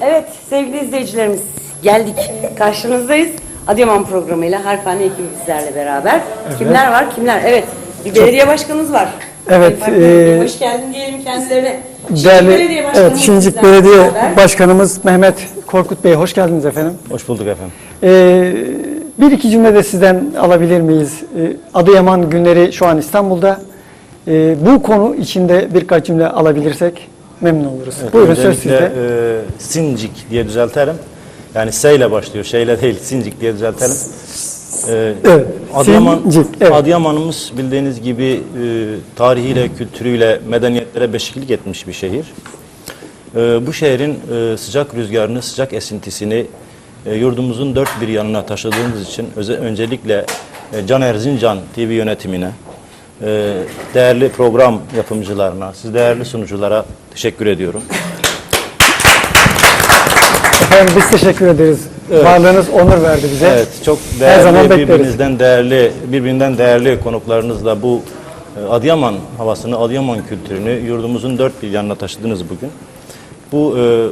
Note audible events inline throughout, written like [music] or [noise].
Evet sevgili izleyicilerimiz geldik karşınızdayız. Adıyaman programıyla Harfane ekibi bizlerle beraber. Kimler var kimler? Evet bir belediye başkanımız var. Evet, e, hoş geldin diyelim kendilerine. Şincik Değerli, Belediye evet, Başkanımız Şincik Belediye beraber. Başkanımız Mehmet Korkut Bey hoş geldiniz efendim. Hoş bulduk efendim. Ee, bir iki cümle de sizden alabilir miyiz? Ee, Adıyaman günleri şu an İstanbul'da. Ee, bu konu içinde birkaç cümle alabilirsek memnun oluruz. Evet, Buyurun söz sizde. e, Sincik diye düzeltelim. Yani S ile başlıyor, şeyle değil, Sincik diye düzeltelim. E, Evet, Adıyaman, Sincik, evet. Adıyaman'ımız bildiğiniz gibi e, tarihiyle, kültürüyle, medeniyetlere beşiklik etmiş bir şehir. E, bu şehrin e, sıcak rüzgarını, sıcak esintisini e, yurdumuzun dört bir yanına taşıdığımız için öze- öncelikle e, Can Erzincan TV yönetimine, e, değerli program yapımcılarına, siz değerli sunuculara teşekkür ediyorum. Efendim biz teşekkür ederiz. Varlığınız onur verdi bize. Evet, çok Her değerli, zaman bekleriz. birbirinizden değerli, birbirinden değerli konuklarınızla bu e, Adıyaman havasını, Adıyaman kültürünü yurdumuzun dört bir yanına taşıdınız bugün. Bu e,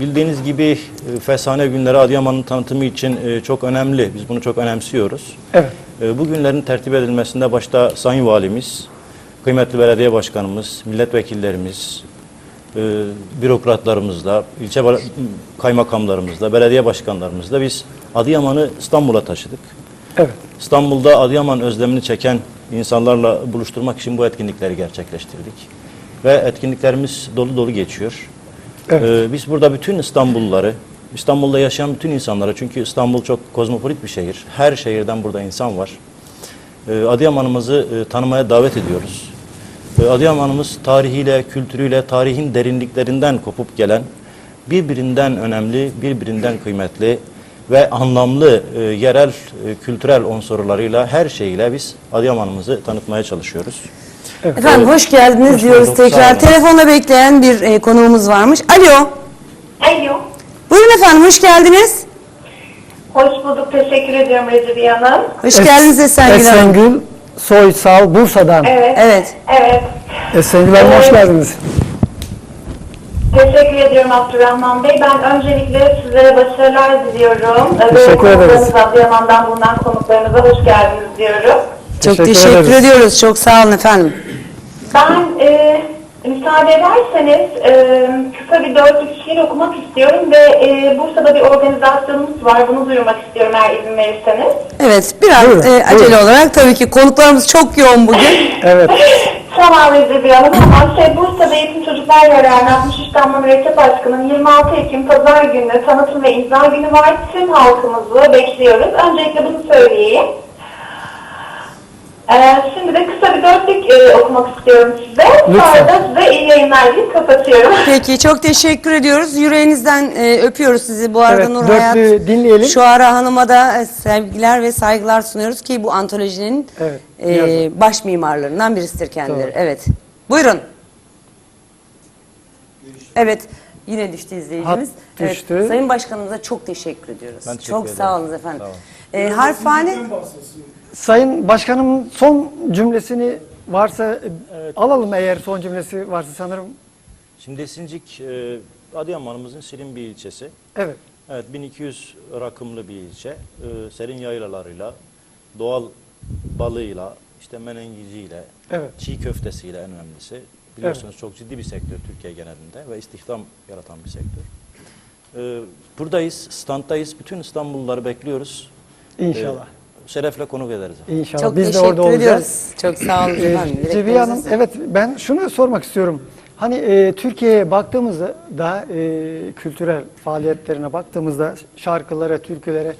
bildiğiniz gibi e, Fesane Günleri Adıyaman'ın tanıtımı için e, çok önemli. Biz bunu çok önemsiyoruz. Evet. E, Bu günlerin tertip edilmesinde başta Sayın Valimiz, kıymetli belediye başkanımız, milletvekillerimiz, e, bürokratlarımızla, ilçe kaymakamlarımızla, belediye başkanlarımızla biz Adıyaman'ı İstanbul'a taşıdık. Evet. İstanbul'da Adıyaman özlemini çeken insanlarla buluşturmak için bu etkinlikleri gerçekleştirdik. Ve etkinliklerimiz dolu dolu geçiyor. Evet. Ee, biz burada bütün İstanbulluları, İstanbul'da yaşayan bütün insanlara, çünkü İstanbul çok kozmopolit bir şehir. Her şehirden burada insan var. Ee, Adıyaman'ımızı e, tanımaya davet ediyoruz. Ee, Adıyaman'ımız tarihiyle, kültürüyle, tarihin derinliklerinden kopup gelen, birbirinden önemli, birbirinden kıymetli ve anlamlı e, yerel, e, kültürel unsurlarıyla her şeyiyle biz Adıyaman'ımızı tanıtmaya çalışıyoruz. Efendim hoş geldiniz Hoş diyoruz bulduk, tekrar. Telefonla bekleyen bir e, konuğumuz varmış. Alo. Alo. Buyurun efendim hoş geldiniz. Hoş bulduk. Teşekkür ediyorum Recep Hanım. Hoş Es- geldiniz Esengül Hanım. Esengül Soysal Bursa'dan. Evet. Evet. Evet. Esengül Hanım hoş Evet. geldiniz. Teşekkür ediyorum Abdurrahman Bey. Ben öncelikle sizlere başarılar diliyorum. Ee, Teşekkür Böyle ederiz. konuklarınız, Adıyaman'dan bulunan konuklarınıza hoş geldiniz diyorum. Çok Teşekkür teşekkür, ederiz. ediyoruz. Çok sağ olun efendim. Ben e, müsaade ederseniz e, kısa bir dörtlük şiir okumak istiyorum ve e, Bursa'da bir organizasyonumuz var. Bunu duyurmak istiyorum eğer izin verirseniz. Evet biraz Buyurun, e, acele buyurun. olarak tabii ki konuklarımız çok yoğun bugün. [laughs] Evet. Tamam Recep Hanım ama şey Bursa'da Eğitim Çocuklar Yararına 63 damla mürekkep aşkının 26 Ekim Pazar günü tanıtım ve imza günü var. Tüm halkımızı bekliyoruz. Öncelikle bunu söyleyeyim. Ee, şimdi de kısa bir dörtlük e, okumak istiyorum size. Lütfen. Sonra da size iyi yayınlar deyip kapatıyorum. [laughs] Peki çok teşekkür ediyoruz. Yüreğinizden e, öpüyoruz sizi. Bu arada Evet, Nur dörtlüğü Hayat dinleyelim. Şuara Hanım'a da e, sevgiler ve saygılar sunuyoruz ki bu antolojinin Evet, e, yazın. baş mimarlarından birisidir kendileri. Doğru. Evet. Buyurun. Evet. Yine düştü izleyicimiz. Hat Evet, düştü. Sayın Başkanımıza çok teşekkür ediyoruz. Ben teşekkür çok ederim. sağ olun efendim. Sağ olun. E, harfane Sayın Başkanımın son cümlesini varsa e, alalım eğer son cümlesi varsa sanırım. Şimdi Sincik, e, Adıyaman'ımızın Sirin bir ilçesi. Evet. Evet, 1200 rakımlı bir ilçe. E, serin yaylalarıyla, doğal balığıyla, işte menengiziyle, Evet. çiğ köftesiyle en önemlisi. Biliyorsunuz çok ciddi bir sektör Türkiye genelinde ve istihdam yaratan bir sektör. E, buradayız, standdayız. Bütün İstanbulluları bekliyoruz. İnşallah. E, şerefle konuk ederiz. İnşallah. çok Biz de teşekkür orada olacağız. ediyoruz. Çok sağ olun Ee, efendim. Ceviye Dileklerinize Hanım, evet ben şunu sormak istiyorum. Hani e, Türkiye'ye baktığımızda da e, kültürel faaliyetlerine baktığımızda şarkılara, türkülere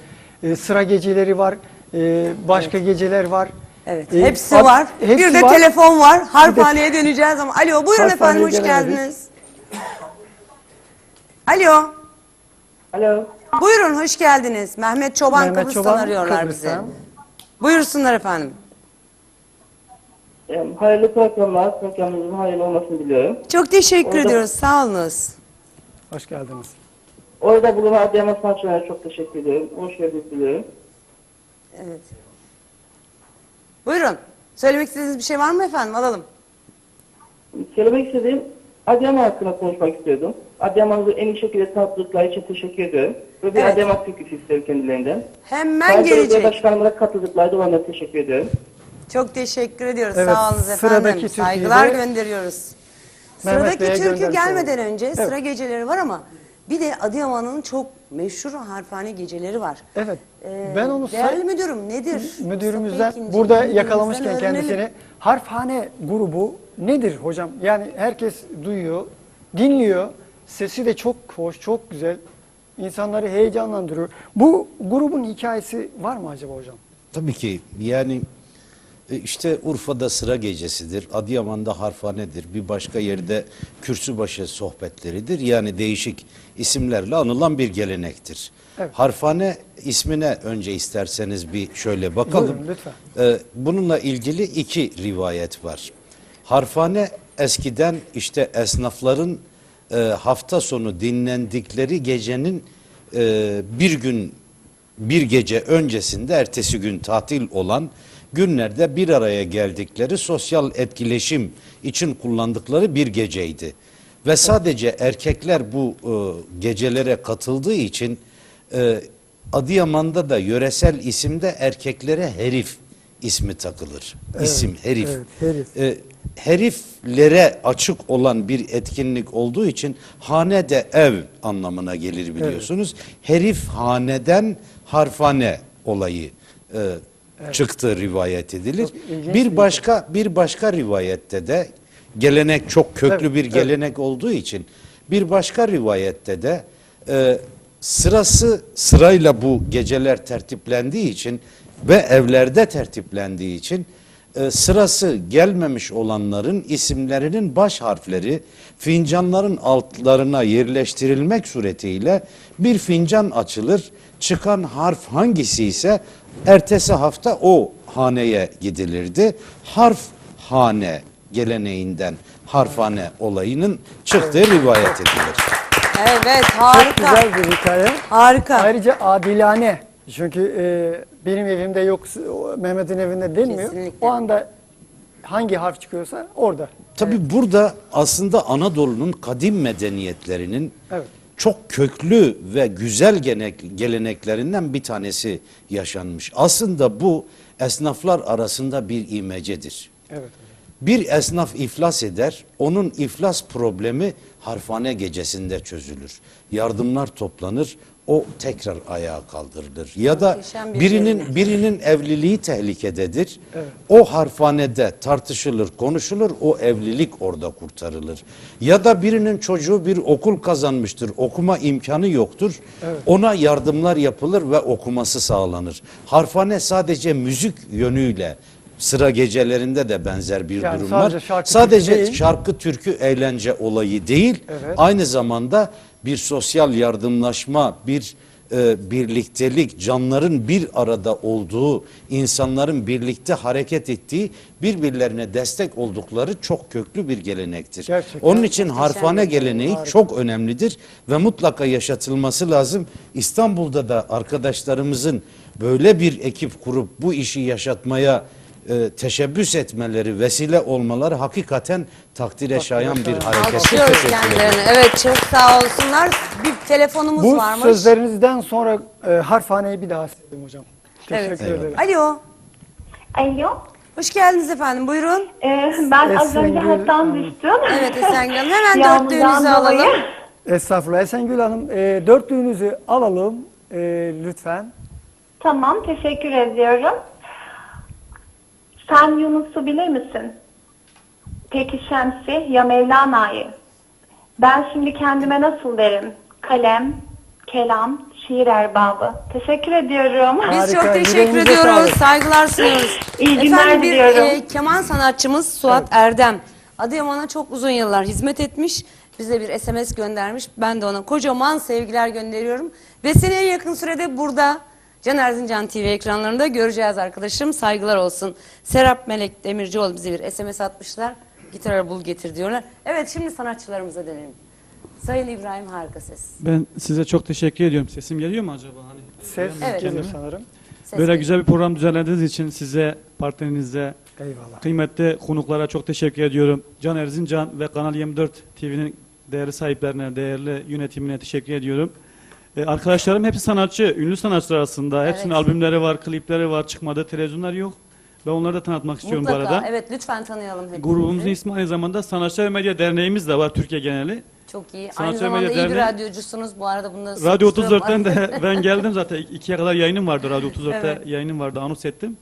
e, sıra geceleri var, e, başka geceler var. Evet, E, hepsi ad- var. hepsi bir de var. telefon var. Harphaneye döneceğiz ama. Alo, buyurun efendim, hoş gelemedik. geldiniz. Alo, Alo. Buyurun, hoş geldiniz. Mehmet Çoban Mehmet Kıbrıs'tan Çoban, arıyorlar Kıbrıs'tan. bizi. Buyursunlar efendim. Hayırlı programlar, programımızın hayırlı olmasını diliyorum. Çok teşekkür Orada- ediyoruz, sağ olunuz. Hoş geldiniz. Orada bulunan Adıyaman sanatçılarına çok teşekkür ediyorum. Hoş geldiniz diliyorum. Evet. Buyurun, söylemek istediğiniz bir şey var mı efendim? Alalım. Söylemek istediğim Adıyaman hakkında konuşmak istiyordum. Adıyaman'ı en iyi şekilde tanıttıkları için teşekkür ediyorum. Ve bir Evet. Adıyaman türküsü isterim kendilerinden. Hemen belediye gelecek. başkanımıza katıldıkları da ona teşekkür ediyorum. Çok teşekkür ediyoruz. Evet, Sağ olun efendim. Saygılar de gönderiyoruz. Mehmet Sıradaki türkü gelmeden önce Evet. sıra geceleri var ama bir de Adıyaman'ın çok meşhur harfane geceleri var. Evet. Ee, ben onu değerli müdürüm nedir? müdürümüzden İkinci, burada müdürümüzden yakalamışken öğrenelim. kendisini harfhane grubu nedir hocam? Yani herkes duyuyor, dinliyor. Sesi de çok hoş, çok güzel. İnsanları heyecanlandırıyor. Bu grubun hikayesi var mı acaba hocam? Tabii ki yani e, işte Urfa'da sıra gecesidir, Adıyaman'da harfanedir, bir başka yerde kürsübaşı sohbetleridir. Yani değişik isimlerle anılan bir gelenektir. Evet. Harfane ismine önce isterseniz bir şöyle bakalım. Buyurun, lütfen. Ee, bununla ilgili iki rivayet var. Harfane eskiden işte esnafların e, hafta sonu dinlendikleri gecenin e, bir gün bir gece öncesinde ertesi gün tatil olan günlerde bir araya geldikleri sosyal etkileşim için kullandıkları bir geceydi. Ve sadece erkekler bu e, gecelere katıldığı için e, Adıyaman'da da yöresel isimde erkeklere herif ismi takılır. İsim herif. evet, herif. E, heriflere açık olan bir etkinlik olduğu için hane de ev anlamına gelir biliyorsunuz. Herif haneden harfane olayı e, çıktı rivayet edilir. Bir başka bir başka rivayette de gelenek çok köklü Evet, bir evet. gelenek olduğu için bir başka rivayette de e, sırası sırayla bu geceler tertiplendiği için ve evlerde tertiplendiği için e, sırası gelmemiş olanların isimlerinin baş harfleri fincanların altlarına yerleştirilmek suretiyle bir fincan açılır. Çıkan harf hangisi ise ertesi hafta o haneye gidilirdi. Harf hane geleneğinden harfane olayının çıktığı rivayet edilir. Evet Çok harika. güzel bir hikaye. Harika. Ayrıca adilane. Çünkü e, benim evimde yok, Mehmet'in evinde denmiyor. Kesinlikle. O anda hangi harf çıkıyorsa orada. Tabii burada aslında Anadolu'nun kadim medeniyetlerinin Evet. çok köklü ve güzel geleneklerinden bir tanesi yaşanmış. Aslında bu esnaflar arasında bir imecedir. Evet. Bir esnaf iflas eder, onun iflas problemi harfane gecesinde çözülür. Yardımlar toplanır, o tekrar ayağa kaldırılır. Ya da bir birinin gelenek. birinin evliliği tehlikededir. O harfanede tartışılır, konuşulur, o evlilik orada kurtarılır. Ya da birinin çocuğu bir okul kazanmıştır, okuma imkanı yoktur. Ona yardımlar yapılır ve okuması sağlanır. Harfane sadece müzik yönüyle sıra gecelerinde de benzer bir Yani durum sadece var. şarkı, sadece türkü şarkı, türkü, eğlence olayı değil. Evet. Aynı zamanda bir sosyal yardımlaşma, bir e, birliktelik, canların bir arada olduğu, insanların birlikte hareket ettiği, birbirlerine destek oldukları çok köklü bir gelenektir. Gerçekten. Onun için harfane geleneği çok önemlidir ve mutlaka yaşatılması lazım. İstanbul'da da arkadaşlarımızın böyle bir ekip kurup bu işi yaşatmaya e, teşebbüs etmeleri, vesile olmaları hakikaten takdire şayan bir hareket. Alkışlıyoruz kendilerini. Evet çok sağ olsunlar. Bir telefonumuz Bu varmış. sözlerinizden sonra e, harfhaneyi bir daha sevdim hocam. Teşekkür Evet. ederim. Alo. Alo. Hoş geldiniz efendim. Buyurun. Ee, ben az Esengül önce hattan düştüm. Evet Esengül Hanım. [laughs] Hemen Yağmurdan dörtlüğünüzü dolayı. alalım. Estağfurullah. Esengül Hanım e, dörtlüğünüzü alalım e, lütfen. Tamam, teşekkür ediyorum. Sen Yunus'u bilir misin? Peki Şems'i ya Mevlana'yı? Ben şimdi kendime nasıl derim? Kalem, kelam, şiir erbabı. Teşekkür ediyorum. Biz Harika, çok teşekkür yüreğinize ediyoruz. sağlık. Saygılar sunuyoruz. İyi günler Efendim bir diliyorum. e, keman sanatçımız Suat Erdem. Adıyaman'a çok uzun yıllar hizmet etmiş. Bize bir SMS göndermiş. Ben de ona kocaman sevgiler gönderiyorum. Ve seni en yakın sürede burada Can Erzincan TV ekranlarında göreceğiz arkadaşım. Saygılar olsun. Serap Melek Demircioğlu bize bir SMS atmışlar. Gitar bul getir diyorlar. Evet şimdi sanatçılarımıza dönelim. Sayın İbrahim harika ses. Ben size çok teşekkür ediyorum. Sesim geliyor mu acaba? Hani Ses Evet. gelir sanırım. Ses böyle verin. güzel bir program düzenlediğiniz için size, partnerinize, Eyvallah. kıymetli konuklara çok teşekkür ediyorum. Can Erzincan ve Kanal 24 TV'nin değerli sahiplerine, değerli yönetimine teşekkür ediyorum. E, arkadaşlarım hepsi sanatçı, ünlü sanatçılar aslında. Hepsinin Evet. albümleri var, klipleri var, çıkmadığı televizyonlar yok. Ben onları da tanıtmak istiyorum Mutlaka. bu arada. Evet lütfen tanıyalım hepimizi. Grubumuzun ismi aynı zamanda Sanatçı ve Medya Derneğimiz de var Türkiye geneli. Çok iyi. Aynı Sanatçı zamanda Medya iyi bir Derneği- radyocusunuz. Bu arada bunda Radyo sıkıştırma 34'ten var. de [laughs] ben geldim zaten. İkiye kadar yayınım vardı Radyo 34'te Evet. yayınım vardı anons ettim.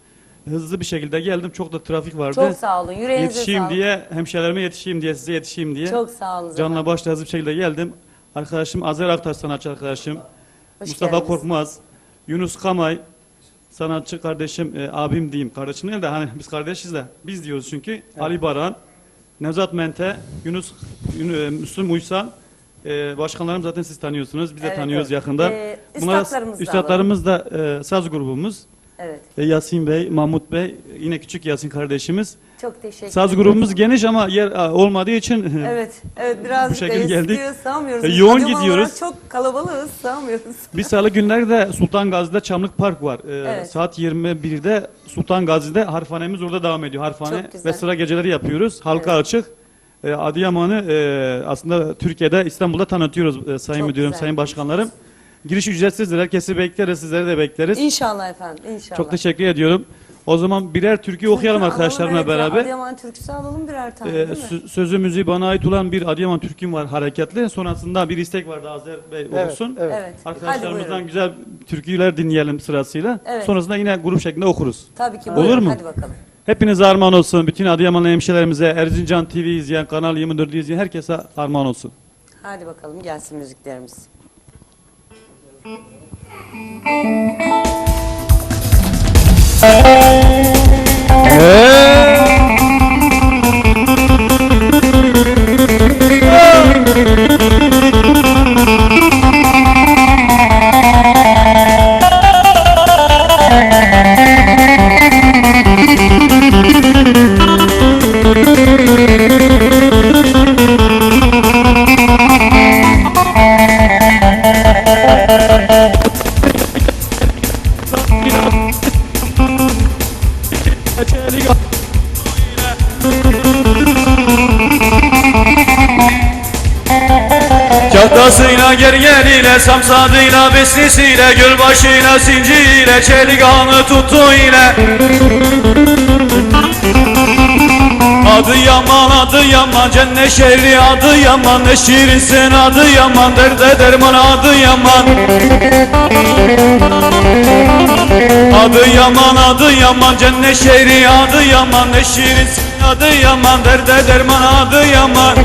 Hızlı bir şekilde geldim. Çok da trafik vardı. Çok sağ olun. Yüreğinize Yetişeyim sağlık. diye, hemşehrilerime yetişeyim diye, size yetişeyim diye. Çok sağ olun. Canla başla hızlı bir şekilde geldim. Arkadaşım Azer Aktaş sanatçı arkadaşım. Hoş Mustafa geldiniz. Korkmaz, Yunus Kamay, sanatçı kardeşim, e, abim diyeyim. Kardeşim değil de hani biz kardeşiz de biz diyoruz çünkü. Ali Baran, Nevzat Mente, Yunus, Yun- e, Müslüm Uysal. E, başkanlarım zaten siz tanıyorsunuz. Biz de Evet, tanıyoruz evet. yakında. E, Bunlar üstadlarımızı da üstadlarımız da e, saz grubumuz. Evet. E, Yasin Bey, Mahmut Bey, yine küçük Yasin kardeşimiz. Çok teşekkür Saz ederim. grubumuz geniş ama yer a, olmadığı için [laughs] Evet, evet biraz Bu şekilde geldik. sığamıyoruz. E, Biz yoğun Adıyaman gidiyoruz. olarak Çok kalabalığız, sığamıyoruz. [laughs] Bir salı günleri de Sultan Gazi'de Çamlık Park var. Ee, Evet. Saat 21'de Sultan Gazi'de harfanemiz orada devam ediyor. Harfane Çok güzel. ve sıra geceleri yapıyoruz. Halka açık. Ee, Adıyaman'ı e, aslında Türkiye'de İstanbul'da tanıtıyoruz e, Sayın Çok Müdürüm, güzel. Sayın Başkanlarım. Giriş ücretsizdir. Herkesi bekleriz, sizleri de bekleriz. İnşallah efendim, inşallah. Çok teşekkür ediyorum. O zaman birer türkü okuyalım Türkü arkadaşlarımla alalım, evet ya. beraber. Adıyaman türküsü alalım birer tane Ee, değil sözü müziği bana ait olan bir Adıyaman türküm var hareketli. Sonrasında bir istek vardı Azer Bey Evet, okusun. evet. Arkadaşlarımızdan güzel türküler dinleyelim sırasıyla. Evet. Sonrasında yine grup şeklinde okuruz. Tabii ki Olur buyurun, mu? Hadi bakalım. Hepinize armağan olsun. Bütün Adıyamanlı hemşehrilerimize, Erzincan TV izleyen, Kanal 24'ü izleyen herkese armağan olsun. Hadi bakalım gelsin müziklerimiz. 네. Gergeliyle, samsadıyla, beslisiyle, gölbaşıyla, zinciyle, çelik ağını tuttu ile Adı yaman, adı yaman, cennet şehri adı yaman Ne şirinsin adı yaman, derde derman adı yaman. Adı yaman, adı yaman, cennet şehri adı yaman Ne şirinsin adı yaman, derde derman adı yaman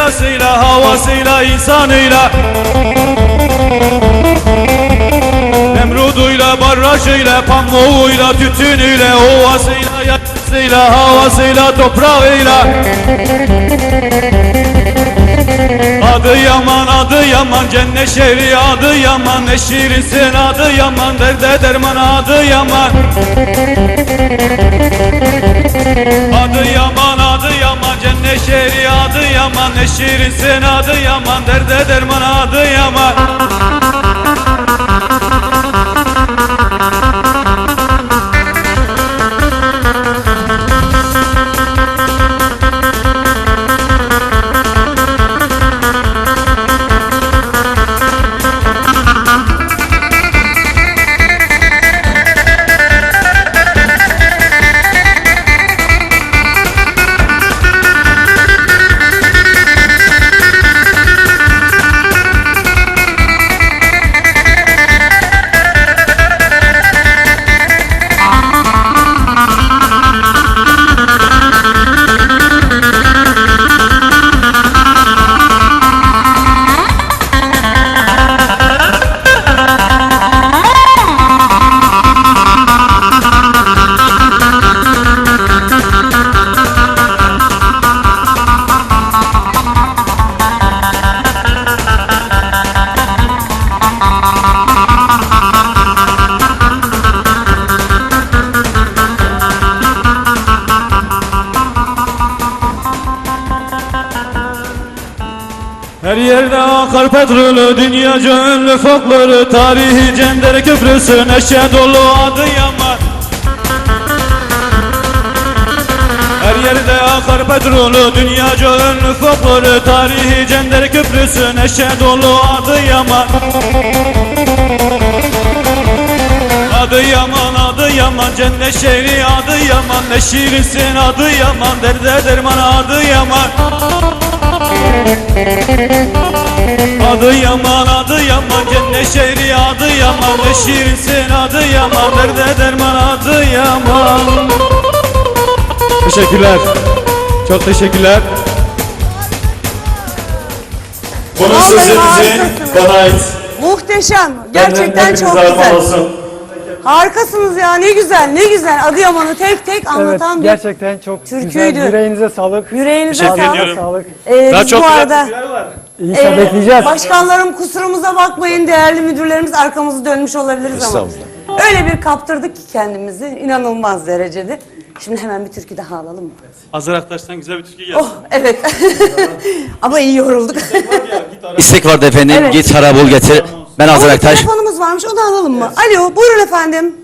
yaylasıyla, havasıyla, insanıyla. Nemruduyla, barajıyla, pamuğuyla, tütünüyle, ovasıyla, yaylasıyla, havasıyla, toprağıyla. Adı yaman, adı yaman, cennet şehri adı yaman Ne şirinsin adı yaman, derde derman adı yaman Adı yaman cennet şehri adı yaman Ne şirinsin adı yaman derde derman adı yaman Her yerde akar petrolü, dünyaca ünlü folkloru Tarihi Cender Köprüsü, neşe dolu Adıyaman Her yerde akar petrolü, dünyaca ünlü folkloru Tarihi Cender Köprüsü, neşe dolu Adıyaman Adıyaman, Adıyaman, cennet şehri Adıyaman Ne şirinsin Adıyaman, derde derman Adıyaman Adıyaman, Adıyaman, cennet şehri Adıyaman Ne şirinsin Adıyaman, derde derman Adıyaman Teşekkürler. Çok teşekkürler. Bunun sözü bizim bana ait. Muhteşem. Gerçekten çok güzel. olsun. Harikasınız ya ne güzel ne güzel. Adıyaman'ı tek tek Evet anlatan bir gerçekten çok türküydü. güzel. Yüreğinize sağlık. Yüreğinize Teşekkür sağlık. ediyorum. Sağlık. Ee, Daha biz çok bu arada. İnşallah Ee, bekleyeceğiz. Başkanlarım kusurumuza bakmayın değerli müdürlerimiz arkamızı dönmüş olabiliriz ama. Estağfurullah. Öyle bir kaptırdık ki kendimizi inanılmaz derecede. Şimdi hemen bir türkü daha alalım mı? Hazır Aktaş'tan güzel bir türkü geldi. Oh evet. [laughs] ama iyi yorulduk. İstek vardı efendim. Evet. Git para bul getir. Ben bir Aktaş. telefonumuz varmış onu alalım mı? Alo buyurun efendim.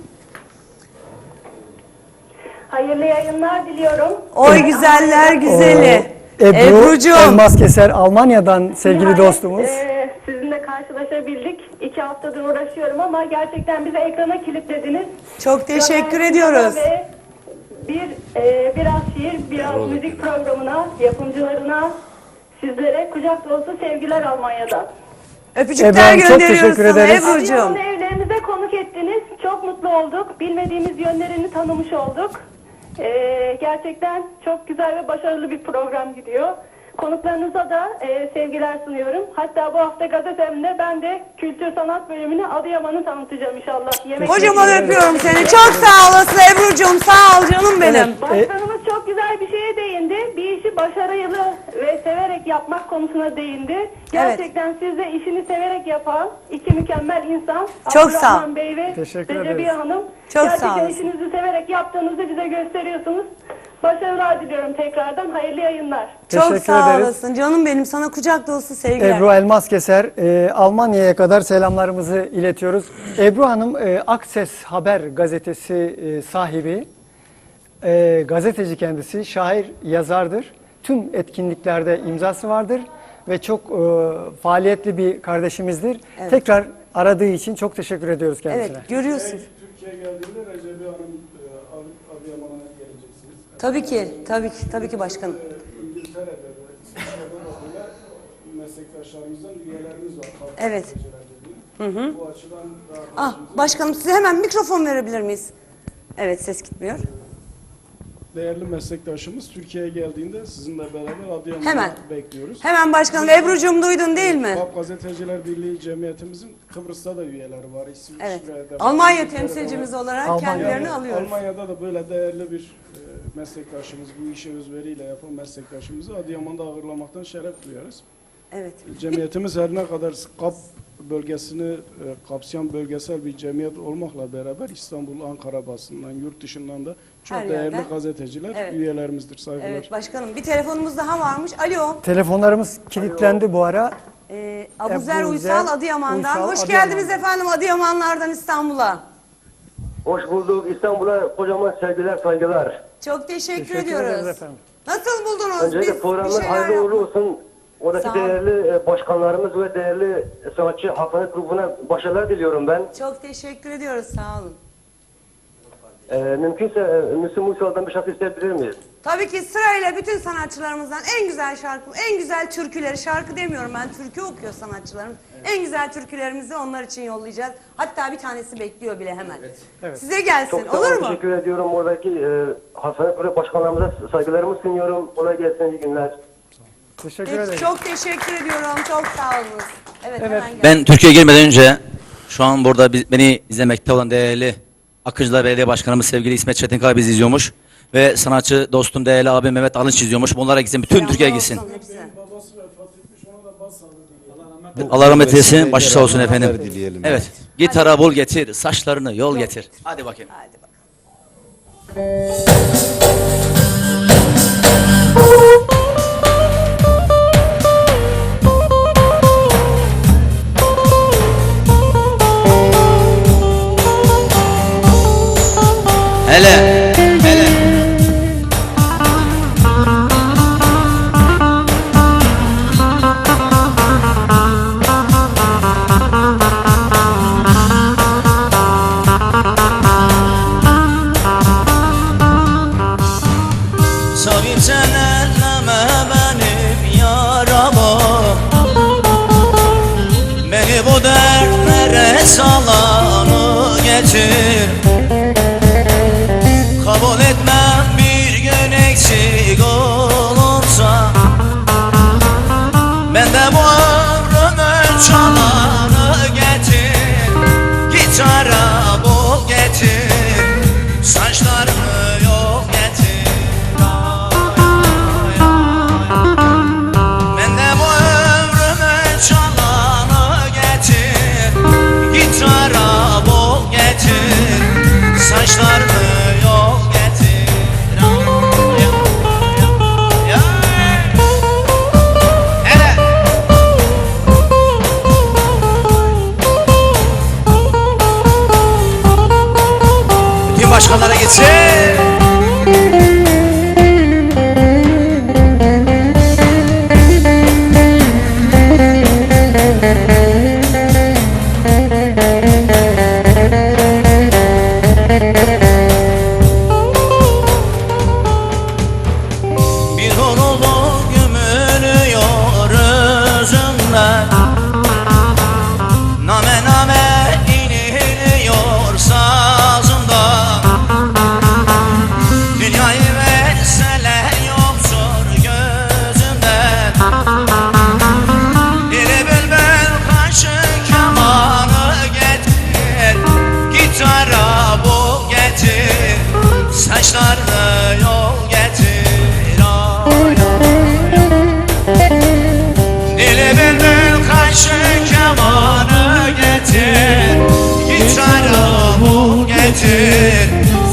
Hayırlı yayınlar diliyorum. Oy güzeller güzeli. Ebru Ebru'cum. Elmas Keser Almanya'dan sevgili Nihayet, dostumuz. e, sizinle karşılaşabildik. İki haftadır uğraşıyorum ama gerçekten bizi ekrana kilitlediniz. Çok teşekkür Programımıza ediyoruz. Ve bir e, biraz şiir, biraz müzik programına, yapımcılarına, sizlere kucak dolusu sevgiler Almanya'dan. Öpücükler Ebru'm, çok gönderiyoruz teşekkür sana ederiz. Ebru'cum. Adıyaman'ı evlerinize konuk ettiniz. Çok mutlu olduk. Bilmediğimiz yönlerini tanımış olduk. Ee, gerçekten çok güzel ve başarılı bir program gidiyor. Konuklarınıza da e, sevgiler sunuyorum. Hatta bu hafta gazetemde ben de kültür sanat bölümünü Adıyaman'ı tanıtacağım inşallah. Yemek Kocaman öpüyorum seni. Çok sağ olasın Ebru'cum. Sağ ol canım benim. Başkanımız çok güzel bir şeye değindi. Bir işi başarılı ve severek yapmak konusuna değindi. Gerçekten siz de işini severek yapan iki mükemmel insan. Çok sağ ol. Abdurrahman Bey ve Teşekkür Recebiye ederiz. Hanım. Çok Gerçekten sağ olasın. işinizi severek yaptığınızı bize gösteriyorsunuz. Başarılar diliyorum tekrardan. Hayırlı yayınlar. Çok Teşekkür sağ ederiz. olasın canım benim. Sana kucak dolusu sevgiler. Ebru Elmas Keser, e, Almanya'ya kadar selamlarımızı iletiyoruz. Ebru Hanım, e, Akses Haber gazetesi e, sahibi, e, gazeteci kendisi, şair, yazardır. Tüm etkinliklerde imzası vardır ve çok e, faaliyetli bir kardeşimizdir. Tekrar aradığı için çok teşekkür ediyoruz kendisine. Evet görüyorsun. Türkiye geldiğinde Recep Hanım e, Ad- Adıyaman'a. Tabii ki, tabii ki, tabii ki başkanım. İngiltere'de ve İsviçre'de de böyle meslektaşlarımızdan üyelerimiz var. Halk Evet. Bu açıdan da Ah başkanım size hemen mikrofon verebilir miyiz? Evet ses gitmiyor. değerli meslektaşımız Türkiye'ye geldiğinde sizinle beraber Adıyaman'a Hemen. bekliyoruz. Hemen başkanım Ebru'cum duydun değil mi? Halk Gazeteciler Birliği Cemiyetimizin Kıbrıs'ta da üyeleri var. İsviçre'de Evet. var, Almanya İngiltere'de temsilcimiz var. olarak kendilerini alıyoruz. Almanya'da da böyle değerli bir e, meslektaşımız, bu işi özveriyle yapan meslektaşımızı Adıyaman'da ağırlamaktan şeref duyuyoruz. Evet. Cemiyetimiz her ne kadar KAP bölgesini e, kapsayan bölgesel bir cemiyet olmakla beraber İstanbul, Ankara basından, yurt dışından da çok Her değerli yerden. gazeteciler Evet. üyelerimizdir. Saygılar. Evet başkanım bir telefonumuz daha varmış. Alo. Telefonlarımız kilitlendi bu ara. Ee, Abuzer Uysal Adıyaman'dan. Uysal, Hoş Adıyaman'dan. geldiniz efendim Adıyamanlardan İstanbul'a. Hoş bulduk. İstanbul'a kocaman sevgiler, saygılar. Çok teşekkür, Teşekkür ediyoruz. efendim. Nasıl buldunuz? Öncelikle Biz programın hayırlı uğurlu olsun. Oradaki değerli e, başkanlarımız ve değerli sanatçı Hafane grubuna başarılar diliyorum ben. Çok teşekkür ediyoruz sağ olun. Ee, mümkünse e, Müslüm Uysal'dan bir şarkı isteyebilir miyiz? Tabii ki sırayla bütün sanatçılarımızdan en güzel şarkı, en güzel türküleri, şarkı demiyorum ben, türkü okuyor sanatçılarımız. En güzel türkülerimizi onlar için yollayacağız. Hatta bir tanesi bekliyor bile hemen. Size gelsin, Çok olur mu? teşekkür ediyorum. Oradaki e, Hafane grubu başkanlarımıza saygılarımı sunuyorum. Kolay gelsin, iyi günler. Teşekkür Peki, ederim. çok teşekkür ediyorum, çok sağ olunuz. Evet, hemen gel. Ben Türkiye'ye gelmeden önce şu an burada bi- beni izlemekte olan değerli Akıncılar Belediye Başkanımız sevgili İsmet Çetinkaya bizi izliyormuş. Ve sanatçı dostum değerli abim Mehmet Alınç izliyormuş. Bunlara gitsin. Bütün Türkiye gitsin. Babası vefat etmiş, ona da bas sağlığı Allah rahmet eylesin. Başı sağ olsun efendim. dileyelim. Evet. Gitara bul getir. Saçlarını yol getir. Hadi bakayım. Hadi bak.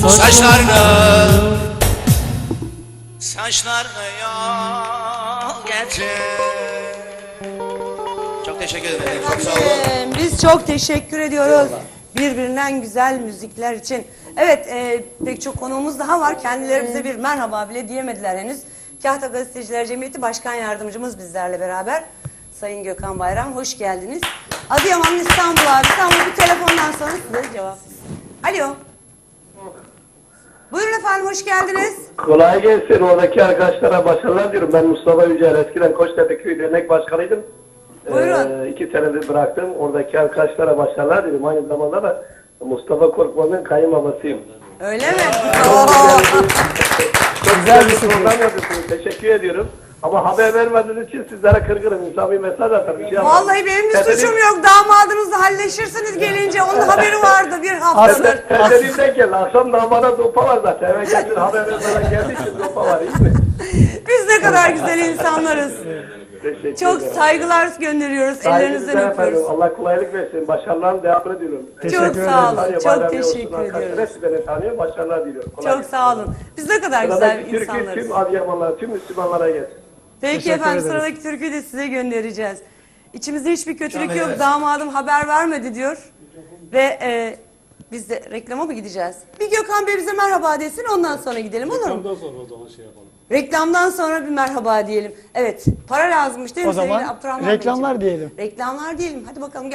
Saçlarını Saçlarını yol getir Çok teşekkür ederim. Çok sağ olun. Biz çok teşekkür ediyoruz birbirinden güzel müzikler için. Evet e, pek çok konuğumuz daha var. Kendileri bize bir merhaba bile diyemediler henüz. Kahta Gazeteciler Cemiyeti Başkan Yardımcımız bizlerle beraber. Sayın Gökhan Bayram hoş geldiniz. Adıyaman İstanbul abi. İstanbul bir telefondan sonra size cevap. Alo. Buyurun efendim hoş geldiniz. Kolay gelsin. Oradaki arkadaşlara başarılar diyorum. Ben Mustafa Yücel. Eskiden Koçtepe Köy Dernek Başkanıydım. Buyurun. Ee, iki senedir bıraktım. Oradaki arkadaşlara başarılar diyorum. Aynı zamanda da Mustafa Korkmaz'ın kayınbabasıyım. Öyle mi? Oo. Çok güzel bir program yapıyorsunuz. Teşekkür ediyorum. Ama haber vermediğiniz için sizlere kırgınım. İnsan bir mesaj atar. Bir şey yapar. Vallahi benim bir Teselli- suçum yok. Damadınızla halleşirsiniz gelince. Onun haberi vardı bir haftadır. Tesellimden geldi. Akşam damada dopa var zaten. Eve geldin [laughs] haber vermeden geldiği için dopa var. iyi mi? Biz ne kadar güzel insanlarız. Teşekkür Çok ederim. saygılar gönderiyoruz. Ellerinizden Saygınızdan öpüyoruz. efendim. Allah kolaylık versin. Başarılarını devamını diliyorum. Çok sağ olun. Çok teşekkür arkadaşlar ediyoruz. Hepsi beni tanıyor. Başarılar diliyorum. Kolay Çok gelsin. sağ olun. Biz ne kadar güzel Sıradaki insanlarız. tüm Adıyamanlara, tüm Müslümanlara gelsin. Peki Teşekkür efendim ederiz. sıradaki türküyü de size göndereceğiz. İçimizde hiçbir kötülük yok. Damadım haber vermedi diyor. Ve e, biz de reklama mı gideceğiz? Bir Gökhan Bey bize merhaba desin ondan sonra gidelim olur mu? Ondan sonra o zaman şey yapalım. Reklamdan sonra bir merhaba diyelim. Evet para lazımmış değil mi O zaman Abdurrahman Beyciğim? reklamlar diyelim. Reklamlar diyelim. Hadi bakalım